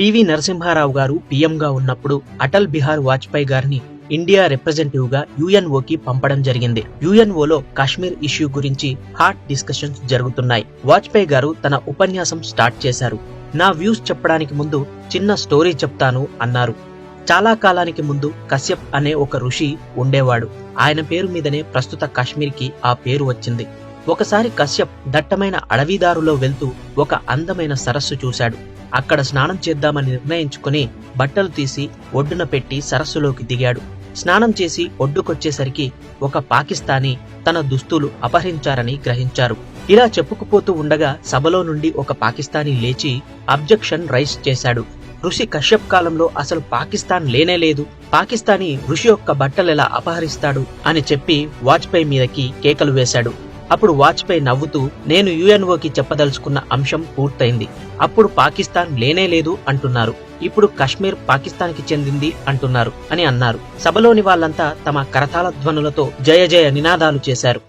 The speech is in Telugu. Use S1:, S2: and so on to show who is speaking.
S1: పివి నరసింహారావు గారు పీఎంగా ఉన్నప్పుడు అటల్ బిహార్ వాజ్పేయి గారిని ఇండియా రిప్రజెంటేటివ్గా యుఎన్ఓకి పంపడం జరిగింది. యుఎన్ఓలో కాశ్మీర్ ఇష్యూ గురించి హాట్ డిస్కషన్స్ జరుగుతున్నాయి. వాజ్పేయి గారు తన ఉపన్యాసం స్టార్ట్ చేశారు. నా వ్యూస్ చెప్పడానికి ముందు చిన్న స్టోరీ చెప్తాను అన్నారు. చాలా కాలానికి ముందు కశ్యప్ అనే ఒక ఋషి ఉండేవాడు. ఆయన పేరు మీదనే ప్రస్తుత కాశ్మీర్కి ఆ పేరు వచ్చింది. ఒకసారి కశ్యప్ దట్టమైన అడవిదారులో వెళ్తూ ఒక అందమైన సరస్సు చూశాడు. అక్కడ స్నానం చేద్దామని నిర్ణయించుకుని బట్టలు తీసి ఒడ్డున పెట్టి సరస్సులోకి దిగాడు. స్నానం చేసి ఒడ్డుకొచ్చేసరికి ఒక పాకిస్తానీ తన దుస్తులు అపహరించారని గ్రహించారు. ఇలా చెప్పుకుపోతూ ఉండగా సభలో నుండి ఒక పాకిస్తానీ లేచి అబ్జెక్షన్ రైస్ చేశాడు. ఋషి కశ్యప్ కాలంలో అసలు పాకిస్తాన్ లేనే లేదు. పాకిస్తానీ ఋషి యొక్క బట్టలెలా అపహరిస్తాడు అని చెప్పి వాజ్పేయి మీదకి కేకలు వేశాడు. అప్పుడు వాజ్పేయి నవ్వుతూ నేను యుఎన్ఓకి చెప్పదలుచుకున్న అంశం పూర్తయింది. అప్పుడు పాకిస్తాన్ లేనే లేదు అంటున్నారు. ఇప్పుడు కశ్మీర్ పాకిస్తాన్కి చెందింది అంటున్నారు అని అన్నారు. సభలోని వాళ్ళంతా తమ కరతాళ ధ్వనులతో జయ జయ నినాదాలు చేశారు.